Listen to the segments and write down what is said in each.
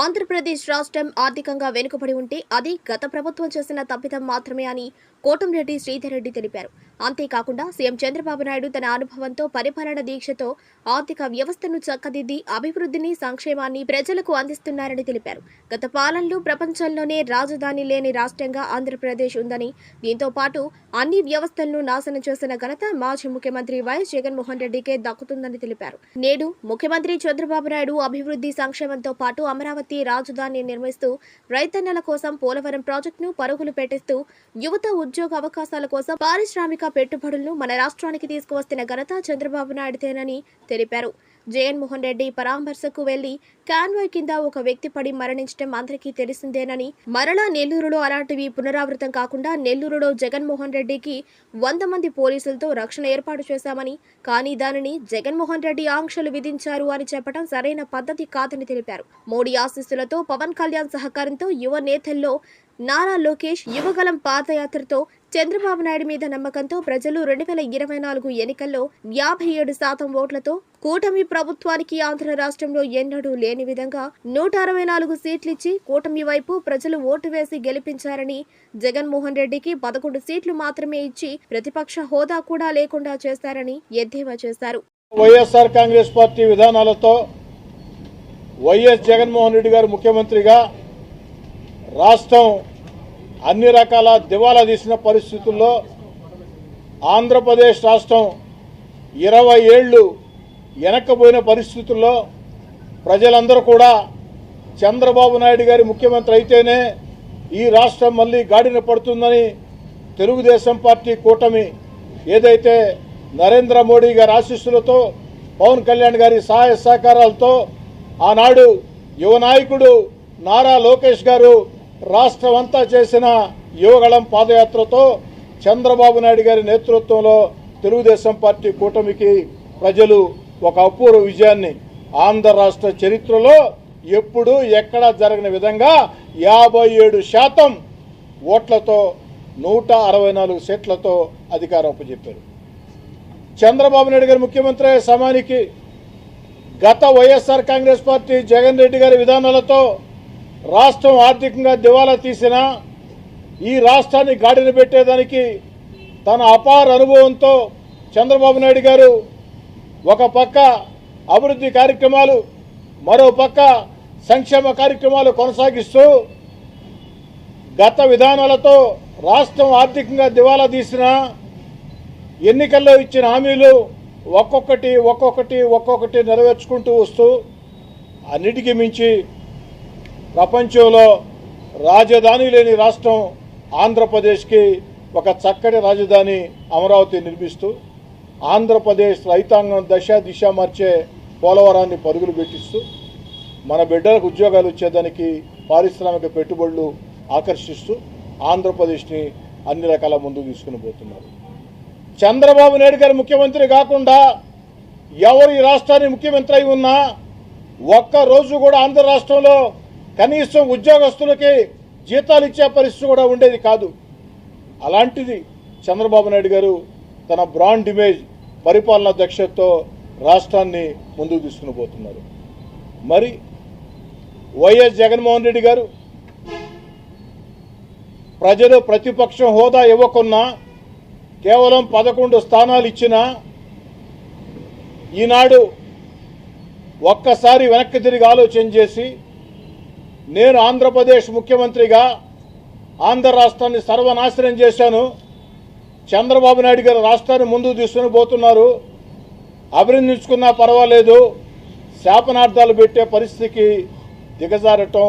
ఆంధ్రప్రదేశ్ రాష్ట్రం ఆర్థికంగా వెనుకబడి ఉంటే అది గత ప్రభుత్వం చేసిన తప్పిదం మాత్రమే అని కోటంరెడ్డి శ్రీధర్ రెడ్డి తెలిపారు. అంతేకాకుండా సీఎం చంద్రబాబు నాయుడు తన అనుభవంతో పరిపాలన దీక్షతో ఆర్థిక వ్యవస్థను చక్కదిద్ది అభివృద్ధిని సంక్షేమాన్ని ప్రజలకు అందిస్తున్నారని తెలిపారు. గత పాలనలో ప్రపంచంలోనే రాజధాని లేని రాష్ట్రంగా ఆంధ్రప్రదేశ్ ఉందని దీంతో పాటు అన్ని వ్యవస్థలను నాశనం చేసిన ఘనత మాజీ ముఖ్యమంత్రి వైఎస్ జగన్మోహన్ రెడ్డికే దక్కుతుందని తెలిపారు. నేడు ముఖ్యమంత్రి చంద్రబాబు నాయుడు అభివృద్ధి సంక్షేమంతో పాటు అమరావతి రాజధాని నిర్మిస్తూ రైతన్నల కోసం పోలవరం ప్రాజెక్టును పరుగులు పెట్టిస్తూ యువత ఉద్యోగ అవకాశాల కోసం పారిశ్రామిక పెట్టుబడులను మన రాష్ట్రానికి తీసుకువస్తున్న ఘనత చంద్రబాబు నాయుడుతేనని తెలిపారు. జగన్మోహన్ రెడ్డి పరామర్శకు వెళ్ళి కాన్వాయ్ కింద ఒక వ్యక్తి పడి మరణించడం అందరికీ తెలిసిందేనని మరలా నెల్లూరులో అలాంటివి పునరావృతం కాకుండా నెల్లూరులో జగన్మోహన్ రెడ్డికి వంద మంది పోలీసులతో రక్షణ ఏర్పాటు చేశామని కానీ దానిని జగన్మోహన్ రెడ్డి ఆంక్షలు విధించారు అని చెప్పడం సరైన పద్ధతి కాదని తెలిపారు. మోడీ ఆశీస్సులతో పవన్ కళ్యాణ్ సహకారంతో యువ నేతల్లో నారా లోకేష్ యువగలం పాదయాత్రతో చంద్రబాబు నాయుడు మీద నమ్మకంతో ప్రజలు రెండు వేల ఇరవై నాలుగు ఎన్నికల్లో యాభై ఏడు శాతం ఓట్లతో కూటమి ప్రభుత్వానికి ఆంధ్ర రాష్ట్రంలో ఎన్నడూ లేని విధంగా నూట అరవై నాలుగు సీట్లిచ్చి కూటమి వైపు ప్రజలు ఓటు వేసి గెలిపించారని జగన్మోహన్ రెడ్డికి పదకొండు సీట్లు మాత్రమే ఇచ్చి ప్రతిపక్ష హోదా కూడా లేకుండా చేశారని ఎద్దేవా చేశారు. వైఎస్ఆర్ కాంగ్రెస్ పార్టీ విధానాలతో వైఎస్ జగన్మోహన్ రెడ్డి గారు ముఖ్యమంత్రిగా రాష్ట్రం అన్ని రకాల దివాలా తీసిన పరిస్థితుల్లో ఆంధ్రప్రదేశ్ రాష్ట్రం ఇరవై ఏళ్ళు వెనక్కపోయిన పరిస్థితుల్లో ప్రజలందరూ కూడా చంద్రబాబు నాయుడు గారి ముఖ్యమంత్రి అయితేనే ఈ రాష్ట్రం మళ్ళీ గాడిన పడుతుందని తెలుగుదేశం పార్టీ కూటమి ఏదైతే నరేంద్ర మోడీ గారి ఆశీస్సులతో పవన్ కళ్యాణ్ గారి సహాయ సహకారాలతో ఆనాడు యువ నాయకుడు నారా లోకేష్ గారు రాష్ట్రం అంతా చేసిన యువగళం పాదయాత్రతో చంద్రబాబు నాయుడు గారి నేతృత్వంలో తెలుగుదేశం పార్టీ కూటమికి ప్రజలు ఒక అపూర్వ విజయాన్ని ఆంధ్ర రాష్ట్ర చరిత్రలో ఎప్పుడు ఎక్కడ జరిగిన విధంగా యాభై ఏడు శాతం ఓట్లతో నూట అరవై నాలుగు సీట్లతో అధికారం అప్పచెప్పారు. చంద్రబాబు నాయుడు గారు ముఖ్యమంత్రి అయ్యే సమయానికి గత YSR Congress party Jagan Reddy గారి విధానాలతో రాష్ట్రం ఆర్థికంగా దివాలా తీసిన ఈ రాష్ట్రాన్ని గాడిన పెట్టేదానికి తన అపార అనుభవంతో చంద్రబాబు నాయుడు గారు ఒక పక్క అభివృద్ధి కార్యక్రమాలు మరో పక్క సంక్షేమ కార్యక్రమాలు కొనసాగిస్తూ గత విధానాలతో రాష్ట్రం ఆర్థికంగా దివాలా తీసిన ఎన్నికల్లో ఇచ్చిన హామీలు ఒక్కొక్కటి ఒక్కొక్కటి ఒక్కొక్కటి నెరవేర్చుకుంటూ వస్తూ అన్నిటికీ మించి ప్రపంచంలో రాజధాని లేని రాష్ట్రం ఆంధ్రప్రదేశ్కి ఒక చక్కటి రాజధాని అమరావతి నిర్మిస్తూ ఆంధ్రప్రదేశ్ రైతాంగం దశ దిశ మార్చే పోలవరాన్ని పరుగులు పెట్టిస్తూ మన బిడ్డలకు ఉద్యోగాలు ఇచ్చేదానికి పారిశ్రామిక పెట్టుబడులు ఆకర్షిస్తూ ఆంధ్రప్రదేశ్ని అన్ని రకాల ముందుకు తీసుకుని పోతున్నారు. చంద్రబాబు నాయుడు గారు ముఖ్యమంత్రి కాకుండా ఎవరు ఈ రాష్ట్రానికి ముఖ్యమంత్రి అయి ఉన్నా ఒక్క రోజు కూడా ఆంధ్ర రాష్ట్రంలో కనీసం ఉద్యోగస్తులకి జీతాలు ఇచ్చే పరిస్థితి కూడా ఉండేది కాదు. అలాంటిది చంద్రబాబు నాయుడు గారు తన బ్రాండ్ ఇమేజ్ పరిపాలనా దక్షతతో రాష్ట్రాన్ని ముందుకు తీసుకుని పోతున్నారు. మరి వైఎస్ జగన్మోహన్ రెడ్డి గారు ప్రజలు ప్రతిపక్షం హోదా ఇవ్వకున్నా కేవలం పదకొండు స్థానాలు ఇచ్చినా ఈనాడు ఒక్కసారి వెనక్కి తిరిగి ఆలోచన చేసి నేను ఆంధ్రప్రదేశ్ ముఖ్యమంత్రిగా ఆంధ్ర రాష్ట్రాన్ని సర్వనాశనం చేశాను. చంద్రబాబు నాయుడు గారు రాష్ట్రాన్ని ముందుకు తీసుకుని పోతున్నారు. అభినందించుకున్నా పర్వాలేదు. శాపనార్థాలు పెట్టే పరిస్థితికి దిగజారటం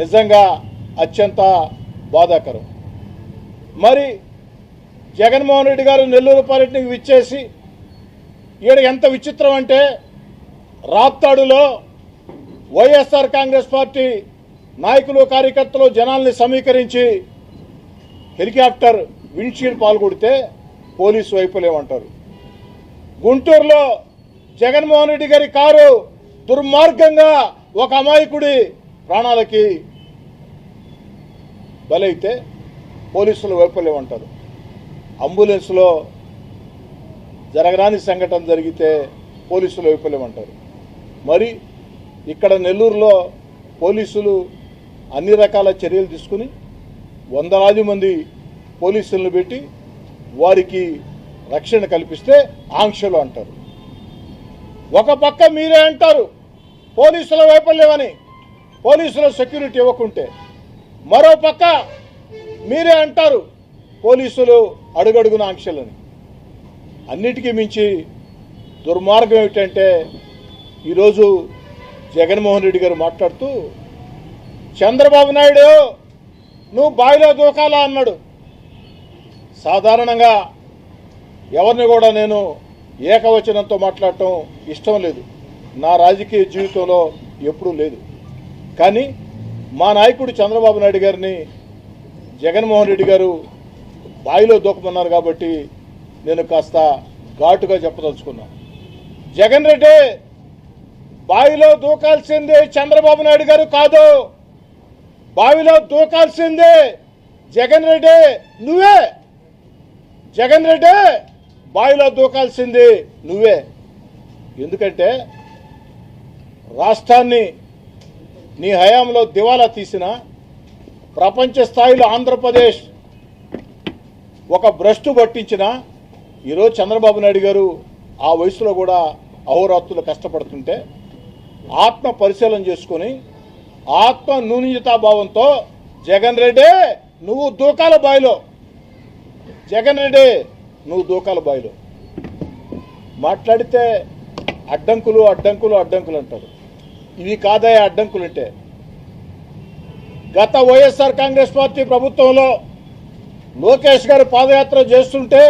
నిజంగా అత్యంత బాధాకరం. మరి జగన్మోహన్ రెడ్డి గారు నెల్లూరు పర్యటనకు విచ్చేసి ఈడ ఎంత విచిత్రం అంటే రాప్తాడులో వైఎస్ఆర్ కాంగ్రెస్ పార్టీ నాయకులు కార్యకర్తలు జనాల్ని సమీకరించి హెలికాప్టర్ విండ్షీల్డ్ పాల్గొడితే పోలీసు వైపులేమంటారు గుంటూరులో జగన్మోహన్ రెడ్డి గారి కారు దుర్మార్గంగా ఒక అమాయకుడి ప్రాణాలకి బలైతే పోలీసులు వైపులేమంటారు అంబులెన్స్లో జరగరాని సంఘటన జరిగితే పోలీసులు వైఫల్యం అంటారు మరి ఇక్కడ నెల్లూరులో పోలీసులు అన్ని రకాల చర్యలు తీసుకుని వందలాది మంది పోలీసులను పెట్టి వారికి రక్షణ కల్పిస్తే ఆంక్షలు అంటారు. ఒక పక్క మీరే అంటారు పోలీసుల వైఫల్యమని పోలీసుల సెక్యూరిటీ ఇవ్వకుంటే. మరో పక్క మీరే అంటారు పోలీసులు అడుగడుగున ఆంక్షలని. అన్నిటికీ మించి దుర్మార్గం ఏమిటంటే ఈరోజు జగన్మోహన్ రెడ్డి గారు మాట్లాడుతూ చంద్రబాబు నాయుడు నువ్వు బావిలో దూకాలా అన్నాడు. సాధారణంగా ఎవరిని కూడా నేను ఏకవచనంతో మాట్లాడటం ఇష్టం లేదు. నా రాజకీయ జీవితంలో ఎప్పుడూ లేదు. కానీ మా నాయకుడు చంద్రబాబు నాయుడు గారిని జగన్మోహన్ రెడ్డి గారు బావిలో దూకమన్నారు కాబట్టి నేను కాస్త ఘాటుగా చెప్పదలుచుకున్నాను జగన్ రెడ్డి బావిలో దూకాల్సిందే చంద్రబాబు నాయుడు గారు కాదు. బావిలో దూకాల్సిందే. జగన్ రెడ్డి నువ్వే. జగన్ రెడ్డి బావిలో దూకాల్సింది నువ్వే. ఎందుకంటే రాష్ట్రాన్ని నీ హయాంలో దివాలా తీసిన ప్రపంచ స్థాయిలో ఆంధ్రప్రదేశ్ ఒక భ్రష్టు పట్టించిన ఈరోజు చంద్రబాబు నాయుడు గారు ఆ వయసులో కూడా అహోరాత్రులు కష్టపడుతుంటే ఆత్మ పరిశీలన చేసుకొని ఆత్మ న్యూనతాభావంతో జగన్ రెడ్డి నువ్వు దూకాల బాయిలో. జగన్ రెడ్డి నువ్వు దూకాల బాయిలో. మాట్లాడితే అడ్డంకులు అడ్డంకులు అడ్డంకులు అంటారు ఇవి కాదయా అడ్డంకులు అంటే గత వైఎస్ఆర్ కాంగ్రెస్ పార్టీ ప్రభుత్వంలో లోకేష్ గారు పాదయాత్ర చేస్తుంటే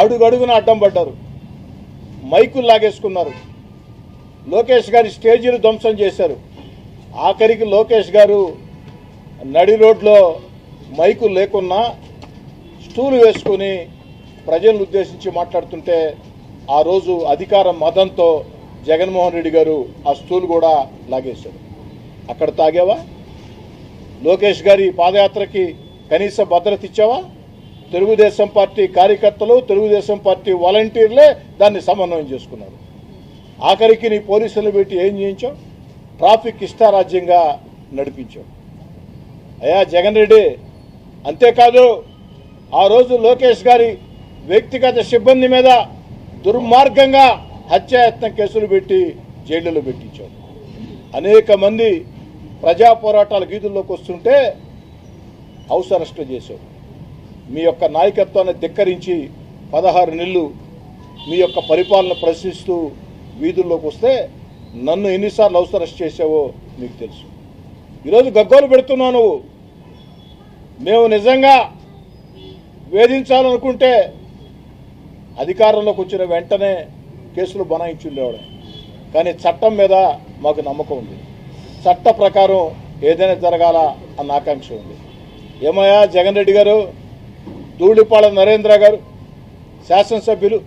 అడుగడుగున అడ్డం పడ్డారు. మైకులు లాగేసుకున్నారు. లోకేష్ గారి స్టేజీలు ధ్వంసం చేశారు. ఆఖరికి లోకేష్ గారు నడి రోడ్లో మైకు లేకున్నా స్టూలు వేసుకుని ప్రజలను ఉద్దేశించి మాట్లాడుతుంటే ఆ రోజు అధికార మదంతో జగన్మోహన్ రెడ్డి గారు ఆ స్టూలు కూడా లాగేశారు. అక్కడ తాగేవా? లోకేష్ గారి పాదయాత్రకి కనీస భద్రత ఇచ్చావా? తెలుగుదేశం పార్టీ కార్యకర్తలు తెలుగుదేశం పార్టీ వాలంటీర్లే దాన్ని సమన్వయం చేసుకున్నారు. ఆఖరికి నీ పోలీసులు పెట్టి ఏం చేయించావు? ట్రాఫిక్ ఇష్టారాజ్యంగా నడిపించాం. అయ్యా జగన్ రెడ్డి అంతేకాదు ఆ రోజు లోకేష్ గారి వ్యక్తిగత సిబ్బంది మీద దుర్మార్గంగా హత్యాయత్నం కేసులు పెట్టి జైళ్ళలో పెట్టించాం. అనేక మంది ప్రజా పోరాటాల గీతుల్లోకి వస్తుంటే హౌస్ అరెస్ట్ చేశావు మీ యొక్క నాయకత్వాన్ని ధిక్కరించి పదహారు నెలలు మీ యొక్క పరిపాలన ప్రశ్నిస్తూ వీధుల్లోకి వస్తే నన్ను ఎన్నిసార్లు హౌస్ అరెస్ట్ చేసావో మీకు తెలుసు. ఈరోజు గగ్గోలు పెడుతున్నావు నువ్వు. మేము నిజంగా వేధించాలనుకుంటే అధికారంలోకి వచ్చిన వెంటనే కేసులు బనాయించుండేవాడు కానీ చట్టం మీద మాకు నమ్మకం ఉంది. చట్ట ప్రకారం ఏదైనా జరగాల అన్న ఆకాంక్ష ఉంది. ఏమయ్యా జగన్ రెడ్డి గారు ధూళిపాళ నరేంద్ర గారు శాసనసభ్యులు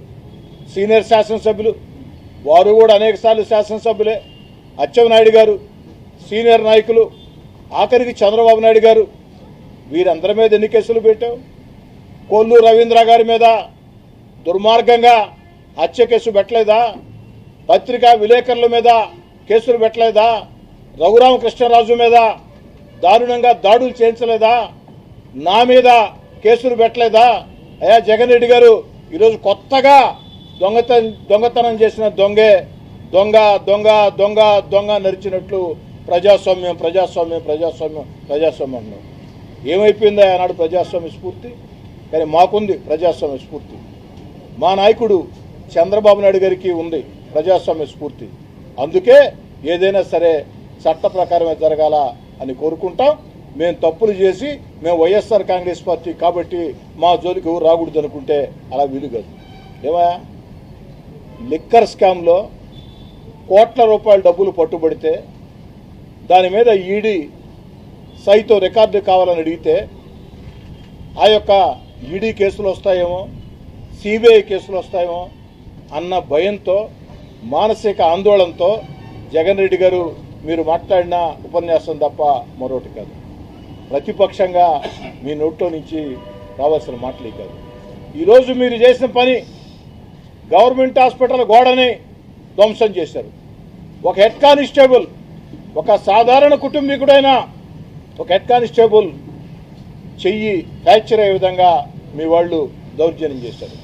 సీనియర్ శాసనసభ్యులు వారు కూడా అనేకసార్లు శాసనసభ్యులే. అచ్చెన్నాయుడు గారు సీనియర్ నాయకులు ఆఖరికి చంద్రబాబు నాయుడు గారు వీరందరి మీద ఎన్ని కేసులు పెట్టావు? కొల్లు రవీంద్ర గారి మీద దుర్మార్గంగా హత్య కేసు పెట్టలేదా? పత్రికా విలేకరుల మీద కేసులు పెట్టలేదా? రఘురామకృష్ణరాజు మీద దారుణంగా దాడులు చేయించలేదా? నా మీద కేసులు పెట్టలేదా? అయా జగన్ రెడ్డి గారు ఈరోజు కొత్తగా దొంగతనం దొంగతనం చేసిన దొంగే దొంగ దొంగ దొంగ దొంగ నరిచినట్లు ప్రజాస్వామ్యం ప్రజాస్వామ్యం ప్రజాస్వామ్యం ప్రజాస్వామ్యం అన్నాం ఏమైపోయిందో ఆనాడు ప్రజాస్వామ్య స్ఫూర్తి? కానీ మాకుంది ప్రజాస్వామ్య స్ఫూర్తి. మా నాయకుడు చంద్రబాబు నాయుడు గారికి ఉంది ప్రజాస్వామ్య స్ఫూర్తి. అందుకే ఏదైనా సరే చట్ట ప్రకారమే జరగాల అని కోరుకుంటాం. మేము తప్పులు చేసి మేము వైఎస్ఆర్ కాంగ్రెస్ పార్టీ కాబట్టి మా జోలికి ఎవరు రాకూడదు అనుకుంటే అలా వీలు కాదు. ఏమయ్యా? లిక్కర్ స్కామ్లో కోట్ల రూపాయల డబ్బులు పట్టుబడితే దాని మీద ఈడీ సైతో రికార్డు కావాలని అడిగితే ఆ యొక్క ఈడీ కేసులు వస్తాయేమో సిబిఐ కేసులు వస్తాయేమో అన్న భయంతో మానసిక ఆందోళనతో జగన్ రెడ్డి గారు మీరు మాట్లాడిన ఉపన్యాసం తప్ప మరొకటి కాదు. ప్రతిపక్షంగా మీ నోట్లో నుంచి రావాల్సిన మాటలే కాదు. ఈరోజు మీరు చేసిన పని గవర్నమెంట్ హాస్పిటల్ గోడని ధ్వంసం చేశారు. ఒక హెడ్ కానిస్టేబుల్ ఒక సాధారణ కుటుంబీకుడైన ఒక హెడ్ కానిస్టేబుల్ చెయ్యి ఫ్రాక్చర్ అయ్యే విధంగా మీ వాళ్ళు దౌర్జన్యం చేశారు.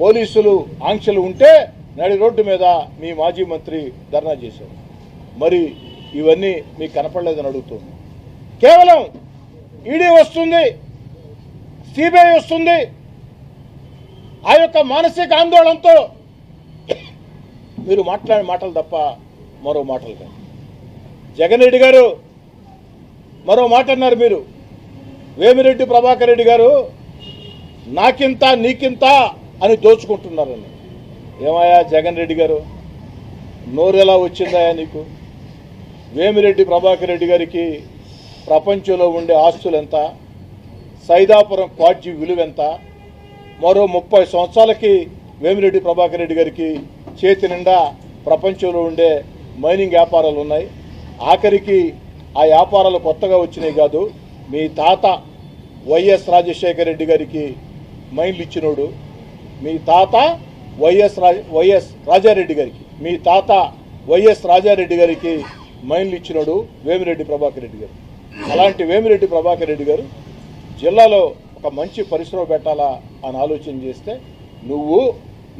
పోలీసులు ఆంక్షలు ఉంటే నడి రోడ్డు మీద మీ మాజీ మంత్రి ధర్నా చేశారు. మరి ఇవన్నీ మీకు కనపడలేదని అడుగుతుంది కేవలం ఈడీ వస్తుంది సిబిఐ వస్తుంది ఆ యొక్క మానసిక ఆందోళనతో మీరు మాట్లాడే మాటలు తప్ప మరో మాటలు కాదు. జగన్ రెడ్డి గారు మరో మాట అన్నారు మీరు. వేమిరెడ్డి ప్రభాకర్ రెడ్డి గారు నాకింత నీకింత అని దోచుకుంటున్నారని. ఏమయ్యా జగన్ రెడ్డి గారు? నోరెలా వచ్చిందయా నీకు? వేమిరెడ్డి ప్రభాకర్ రెడ్డి గారికి ప్రపంచంలో ఉండే ఆస్తులు ఎంత? సైదాపురం క్వాడ్జీ విలువ ఎంత మరో ముప్పై సంవత్సరాలకి వేమిరెడ్డి ప్రభాకర్ రెడ్డి గారికి చేతి నిండా ప్రపంచంలో ఉండే మైనింగ్ వ్యాపారాలు ఉన్నాయి. ఆఖరికి ఆ వ్యాపారాలు కొత్తగా వచ్చినాయి కాదు మీ తాత వైఎస్ రాజశేఖర రెడ్డి గారికి మైన్లు ఇచ్చినోడు మీ తాత వైఎస్ రా వైఎస్ రాజారెడ్డి గారికి మీ తాత వైఎస్ రాజారెడ్డి గారికి మైన్లు ఇచ్చినోడు వేమిరెడ్డి ప్రభాకర్ రెడ్డి గారు. అలాంటి వేమిరెడ్డి ప్రభాకర్ రెడ్డి గారు జిల్లాలో ఒక మంచి పరిశ్రమ పెట్టాలా అని ఆలోచన చేస్తే నువ్వు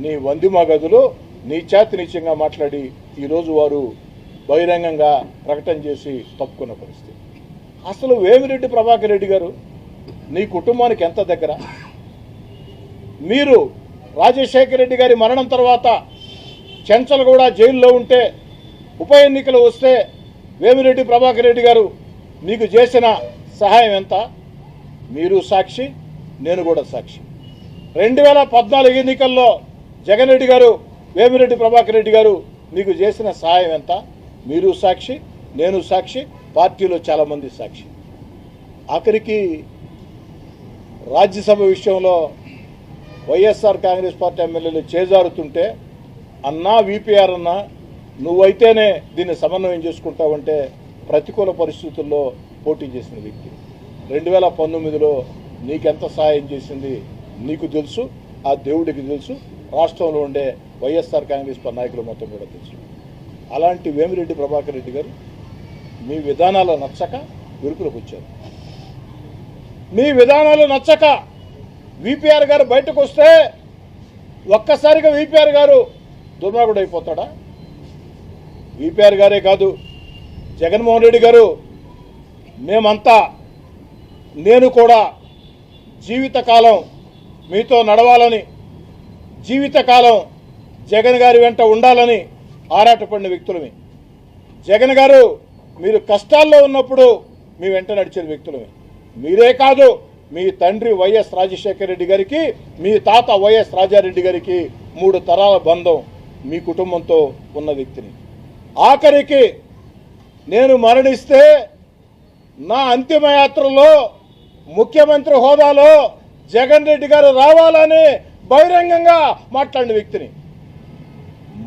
నీ వందిమ గదులు నీ చేతి నీచంగా మాట్లాడి ఈరోజు వారు బహిరంగంగా ప్రకటన చేసి తప్పుకున్న పరిస్థితి. అసలు వేమిరెడ్డి ప్రభాకర్ రెడ్డి గారు నీ కుటుంబానికి ఎంత దగ్గర? మీరు రాజశేఖర రెడ్డి గారి మరణం తర్వాత చెంచలు కూడా జైల్లో ఉంటే ఉప ఎన్నికలు వస్తే వేమిరెడ్డి ప్రభాకర్ రెడ్డి గారు మీకు చేసిన సహాయం ఎంత? మీరు సాక్షి నేను కూడా సాక్షి. రెండు వేల పద్నాలుగు ఎన్నికల్లో జగన్ రెడ్డి గారు వేమిరెడ్డి ప్రభాకర్ రెడ్డి గారు మీకు చేసిన సహాయం ఎంత? మీరు సాక్షి నేను సాక్షి పార్టీలో చాలామంది సాక్షి. ఆఖరికి రాజ్యసభ విషయంలో వైఎస్ఆర్ కాంగ్రెస్ పార్టీ ఎమ్మెల్యేలు చేజారుతుంటే అన్నా విపిఆర్ అన్నా నువ్వైతేనే దీన్ని సమన్వయం చేసుకుంటావంటే ప్రతికూల పరిస్థితుల్లో పోటీ చేసిన వ్యక్తి. రెండు వేల పంతొమ్మిదిలో నీకెంత సహాయం చేసింది? నీకు తెలుసు ఆ దేవుడికి తెలుసు రాష్ట్రంలో ఉండే వైఎస్ఆర్ కాంగ్రెస్ నాయకులు మొత్తం కూడా తెలుసు. అలాంటి వేమిరెడ్డి ప్రభాకర్ రెడ్డి గారు మీ విధానాలు నచ్చక విరుకులకు వచ్చారు. మీ విధానాలు నచ్చక విపిఆర్ గారు బయటకు వస్తే ఒక్కసారిగా విపిఆర్ గారు దుర్మార్గుడు అయిపోతాడా? విపిఆర్ గారే కాదు జగన్మోహన్ రెడ్డి గారు మేమంతా నేను కూడా జీవితకాలం మీతో నడవాలని జీవితకాలం జగన్ గారి వెంట ఉండాలని ఆరాటపడిన వ్యక్తులమే. జగన్ గారు మీరు కష్టాల్లో ఉన్నప్పుడు మీ వెంట నడిచిన వ్యక్తులమే. మీరే కాదు మీ తండ్రి వైఎస్ రాజశేఖర రెడ్డి గారికి మీ తాత వైఎస్ రాజారెడ్డి గారికి మూడు తరాల బంధం మీ కుటుంబంతో ఉన్న వ్యక్తిని. ఆఖరికి నేను మరణిస్తే నా అంతిమయాత్రలో ముఖ్యమంత్రి హోదాలో జగన్ రెడ్డి గారు రావాలని బహిరంగంగా మాట్లాడిన వ్యక్తిని.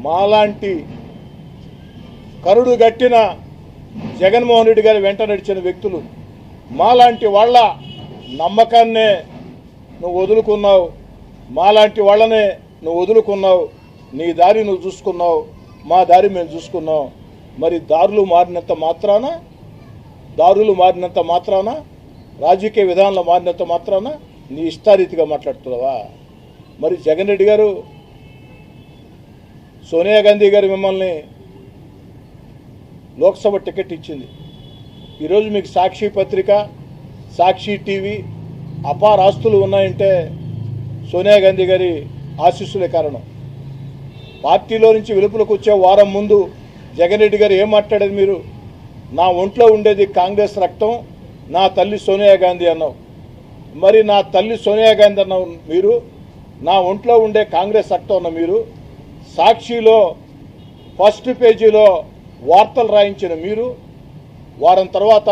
మాలాంటి కరుడు గట్టిన జగన్మోహన్ రెడ్డి గారి వెంట నడిచిన వ్యక్తులు మాలాంటి వాళ్ళ నమ్మకాన్నే నువ్వు వదులుకున్నావు మాలాంటి వాళ్ళనే నువ్వు వదులుకున్నావు నీ దారి నువ్వు చూసుకున్నావు మా దారి మేము చూసుకున్నాం. మరి దారులు మారినంత మాత్రాన దారులు మారినంత మాత్రాన రాజకీయ విధానాలు మారినంత మాత్రాన నీ ఇష్టారీతిగా మాట్లాడుతున్నావా? మరి జగన్ రెడ్డి గారు సోనియా గాంధీ గారు మిమ్మల్ని లోక్సభ టికెట్ ఇచ్చింది. ఈరోజు మీకు సాక్షి పత్రిక సాక్షి టీవీ అపార ఆస్తులు ఉన్నాయంటే సోనియా గాంధీ గారి ఆశీస్సులే కారణం. పార్టీలో నుంచి వెలుపులకు వచ్చే వారం ముందు జగన్ రెడ్డి గారు ఏం మాట్లాడేది మీరు? నా ఒంట్లో ఉండేది కాంగ్రెస్ రక్తం నా తల్లి సోనియా గాంధీ అన్నావు. మరి నా తల్లి సోనియా గాంధీ అన్న మీరు నా ఒంట్లో ఉండే కాంగ్రెస్ అట్ట ఉన్న మీరు సాక్షిలో ఫస్ట్ పేజీలో వార్తలు రాయించిన మీరు వారం తర్వాత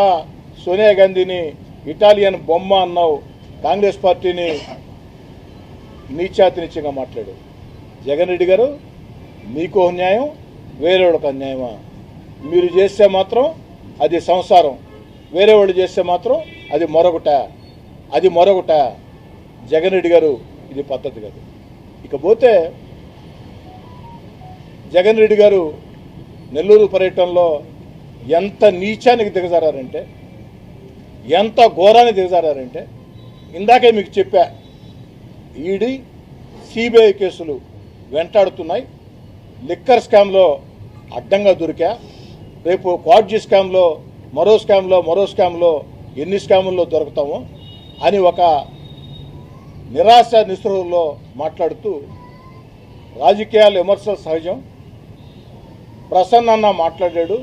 సోనియా గాంధీని ఇటాలియన్ బొమ్మ అన్నావు కాంగ్రెస్ పార్టీని నీచాతి మాట్లాడు. జగన్ రెడ్డి గారు మీకు న్యాయం వేరేవాళ్ళకి అన్యాయమా? మీరు చేస్తే మాత్రం అది సంసారం వేరే వాళ్ళు చేస్తే మాత్రం అది మరొకట. అది మరొకట జగన్ రెడ్డి గారు ఇది పద్ధతి కాదు. ఇకపోతే జగన్ రెడ్డి గారు నెల్లూరు పర్యటనలో ఎంత నీచానికి దిగజారంటే ఎంత ఘోరానికి దిగజారంటే ఇందాకే మీకు చెప్పా ఈడీ సిబిఐ కేసులు వెంటాడుతున్నాయి లిక్కర్ స్కామ్లో అడ్డంగా దొరికా రేపు క్వాడ్జీ స్కామ్లో మరో స్కామ్లో మరో స్కామ్లో ఎన్ని స్కాముల్లో దొరుకుతామో అని ఒక నిరాశ నిస్పృహలో మాట్లాడుతూ రాజకీయాలు విమర్శలు సహజం. ప్రసన్న అన్న మాట్లాడాడు.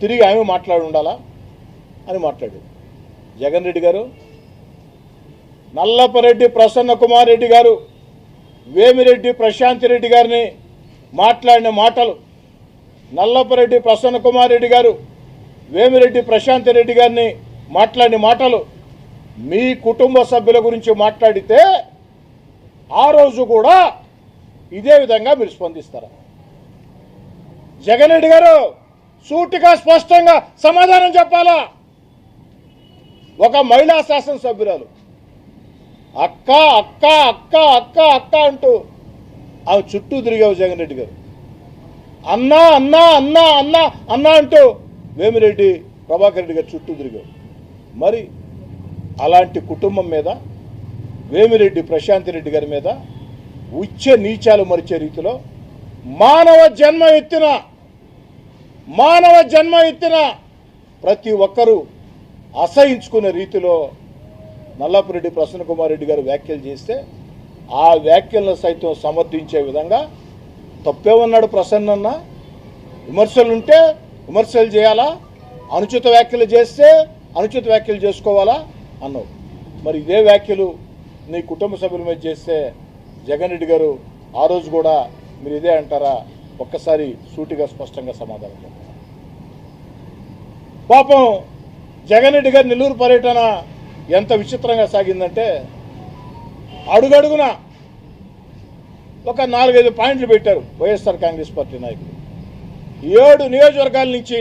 తిరిగి ఆమె మాట్లాడి ఉండాలా అని మాట్లాడాడు. జగన్ రెడ్డి గారు నల్లపరెడ్డి ప్రసన్న కుమార్ రెడ్డి గారు వేమిరెడ్డి ప్రశాంత్ రెడ్డి గారిని మాట్లాడిన మాటలు నల్లపరెడ్డి ప్రసన్న కుమార్ రెడ్డి గారు వేమిరెడ్డి ప్రశాంత్ రెడ్డి గారిని మాట్లాడిన మాటలు మీ కుటుంబ సభ్యుల గురించి మాట్లాడితే ఆ రోజు కూడా ఇదే విధంగా మీరు స్పందిస్తారా? జగన్ రెడ్డి గారు సూటిగా స్పష్టంగా సమాధానం చెప్పాలా? ఒక మహిళా శాసనసభ్యురాలు అక్క అక్క అక్క అక్క అక్క అంటూ ఆమె చుట్టూ తిరిగావు జగన్ రెడ్డి గారు. అన్నా అన్నా అన్నా అన్నా అన్నా అంటూ వేమిరెడ్డి ప్రభాకర్ రెడ్డి గారు చుట్టూ తిరిగావు. మరి అలాంటి కుటుంబం మీద వేమిరెడ్డి ప్రశాంత్ రెడ్డి గారి మీద ఉచ్చ నీచాలు మరిచే రీతిలో మానవ జన్మ ఎత్తిన మానవ జన్మ ఎత్తిన ప్రతి ఒక్కరూ అసహించుకునే రీతిలో నల్లపురెడ్డి ప్రసన్న కుమార్ రెడ్డి గారు వ్యాఖ్యలు చేస్తే ఆ వ్యాఖ్యలను సైతం సమర్థించే విధంగా తప్పేమన్నాడు ప్రసన్నన్న? విమర్శలు ఉంటే విమర్శలు చేయాలా? అనుచిత వ్యాఖ్యలు చేస్తే అనుచిత వ్యాఖ్యలు చేసుకోవాలా? అన్నావు. మరి ఇదే వ్యాఖ్యలు నీ కుటుంబ సభ్యుల మీద చేస్తే జగన్ రెడ్డి గారు ఆ రోజు కూడా మీరు ఇదే అంటారా? ఒక్కసారి సూటిగా స్పష్టంగా సమాధానం పాపం జగన్ రెడ్డి గారి నెల్లూరు పర్యటన ఎంత విచిత్రంగా సాగిందంటే అడుగడుగున ఒక నాలుగైదు పాయింట్లు పెట్టారు వైఎస్ఆర్ కాంగ్రెస్ పార్టీ నాయకులు. ఏడు నియోజకవర్గాల నుంచి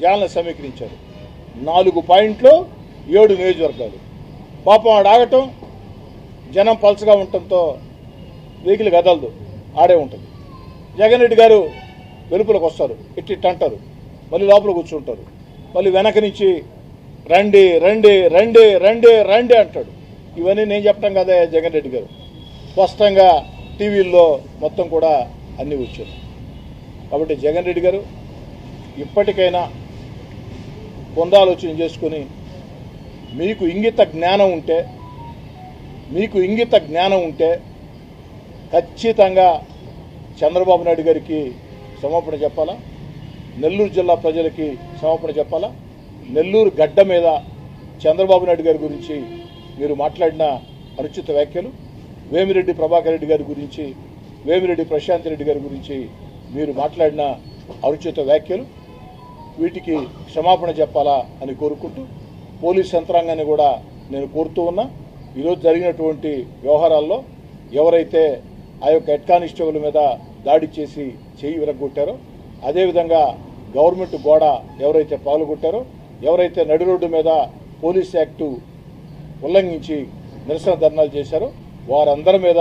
జనాలను సమీకరించారు. నాలుగు పాయింట్లు ఏడు నియోజకవర్గాలు. పాపం ఆడ ఆగటం జనం పల్చగా ఉండటంతో వెహికల్ కదలదు ఆడే ఉంటుంది. జగన్ రెడ్డి గారు వెలుపులకు వస్తారు ఇట్టి అంటారు. మళ్ళీ లోపల కూర్చుంటారు. మళ్ళీ వెనక నుంచి రండి రండి రండి రండి రండి అంటాడు. ఇవన్నీ నేను చెప్పడం కదా జగన్ రెడ్డి గారు. స్పష్టంగా టీవీల్లో మొత్తం కూడా అన్నీ వచ్చాయి కాబట్టి జగన్ రెడ్డి గారు ఇప్పటికైనా పునరాలోచన చేసుకుని మీకు ఇంగిత జ్ఞానం ఉంటే మీకు ఇంగిత జ్ఞానం ఉంటే ఖచ్చితంగా చంద్రబాబు నాయుడు గారికి క్షమాపణ చెప్పాలా? నెల్లూరు జిల్లా ప్రజలకి క్షమాపణ చెప్పాలా? నెల్లూరు గడ్డ మీద చంద్రబాబు నాయుడు గారి గురించి మీరు మాట్లాడిన అనుచిత వ్యాఖ్యలు వేమిరెడ్డి ప్రభాకర్ రెడ్డి గారి గురించి వేమిరెడ్డి ప్రశాంత్ రెడ్డి గారి గురించి మీరు మాట్లాడిన అనుచిత వ్యాఖ్యలు వీటికి క్షమాపణ చెప్పాలా అని కోరుకుంటూ పోలీస్ యంత్రాంగాన్ని కూడా నేను కోరుతూ ఉన్నా. ఈరోజు జరిగినటువంటి వ్యవహారాల్లో ఎవరైతే ఆ యొక్క హెడ్ కానిస్టేబుల్ మీద దాడి చేసి చేయి విరగొట్టారో అదేవిధంగా గవర్నమెంట్ గోడ ఎవరైతే పాల్గొట్టారో ఎవరైతే నడి రోడ్డు మీద పోలీస్ యాక్టు ఉల్లంఘించి నిరసన ధర్నాలు చేశారో వారందరి మీద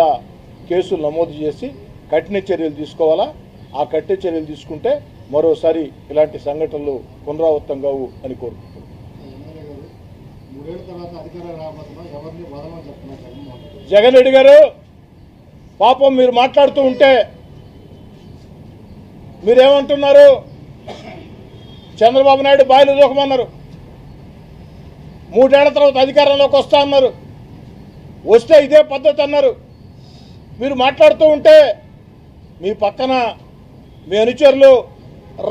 కేసులు నమోదు చేసి కఠిన చర్యలు తీసుకోవాలా? ఆ కఠిన చర్యలు తీసుకుంటే మరోసారి ఇలాంటి సంఘటనలు పునరావృతం కావు అని కోరుకుంటున్నాను ఎమ్మెల్యే గారు మూడేళ్ళ తర్వాత అధికారం రాబోతున్నాం ఎవరిని వదలని చెప్తున్నారు జగన్మోహన్ రెడ్డి జగన్ రెడ్డి గారు పాపం మీరు మాట్లాడుతూ ఉంటే మీరేమంటున్నారు? చంద్రబాబు నాయుడు బాయిలు దూకమన్నారు. మూడేళ్ళ తర్వాత అధికారంలోకి వస్తా అన్నారు. వస్తే ఇదే పద్ధతి అన్నారు. మీరు మాట్లాడుతూ ఉంటే మీ పక్కన మీ అనుచరులు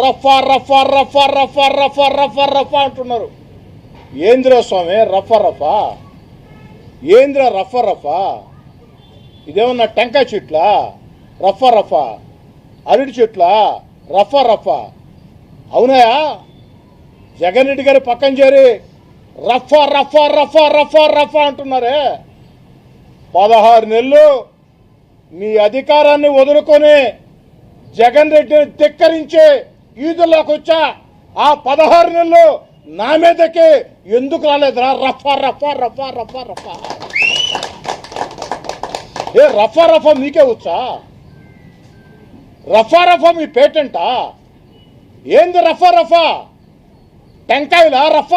రఫా రఫా రఫా రఫా రఫా రఫా రఫా అంటున్నారు. ఏంద్రా స్వామి రఫ రఫా. ఏంద్రా రఫ రఫా. ఇదేమన్నా టెంకాయ చెట్లా? రఫ రఫా. అరటి చెట్లా? రఫ రఫా. అవునాయా? జగన్ రెడ్డి గారి పక్కన చేరి రఫ రఫ రఫా రఫ రఫా అంటున్నారే. పదహారు నెలలు మీ అధికారాన్ని వదులుకొని జగన్ రెడ్డిని ధిక్కరించి ఈదుల్లోకి వచ్చా ఆ పదహారు నెలలు నా మీదకే ఎందుకు రాలేదురా? రఫా రఫా రఫా రఫా రఫా. ఏ రఫా రఫా మీకే వచ్చా? రఫా రఫా మీ పేటెంటా? ఏంది రఫా రఫా? టెంకాయలా రఫా?